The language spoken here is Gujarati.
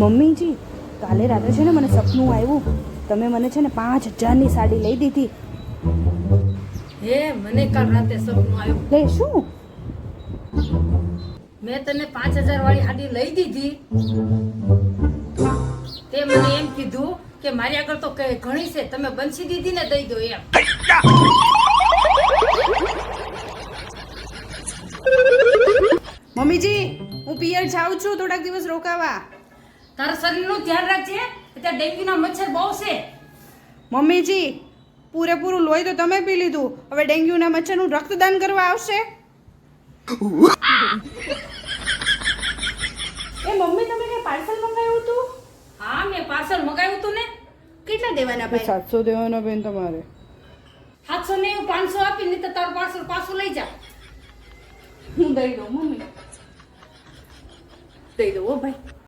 મમ્મીજી કાલે રાત્રે છે ને મને સપનું આવ્યું. તમે મને છે ને પાંચ હજારની સાડી લઈ દીધી. હે મને કાલ રાતે સપનું આવ્યું. લે શું? મેં તને પાંચ હજાર વાળી સાડી લઈ દીધી. તે મને એમ કીધું કે મારી આગળ તો કઈ ઘણી છે. તમે બંસી દીધી ને દઈ દો એમ. મમ્મીજી હું પિયર જાઉં છું થોડાક દિવસ રોકાવા. તારા શરીરનું ધ્યાન રાખજે ત્યાં ડેન્ગ્યુના મચ્છર બહુ છે. મમ્મીજી પૂરેપૂરું લોહી તો તમે પી લીધું. હવે ડેન્ગ્યુના મચ્છરનું રક્તદાન કરવા આવશે. એ મમ્મી તમે કઈ પાર્સલ મંગાવ્યું હતું? હા મેં પાર્સલ મંગાવ્યું હતું ને. કેટલા દેવાના ભાઈ? સાતસો દેવાના બેન તમારે. સાતસો ને પાંચસો આપી નહીં તો તારું પાર્સલ પાછું લઈ જા. હું દઈ દઉં મમ્મી. દઈ દઉં હો ભાઈ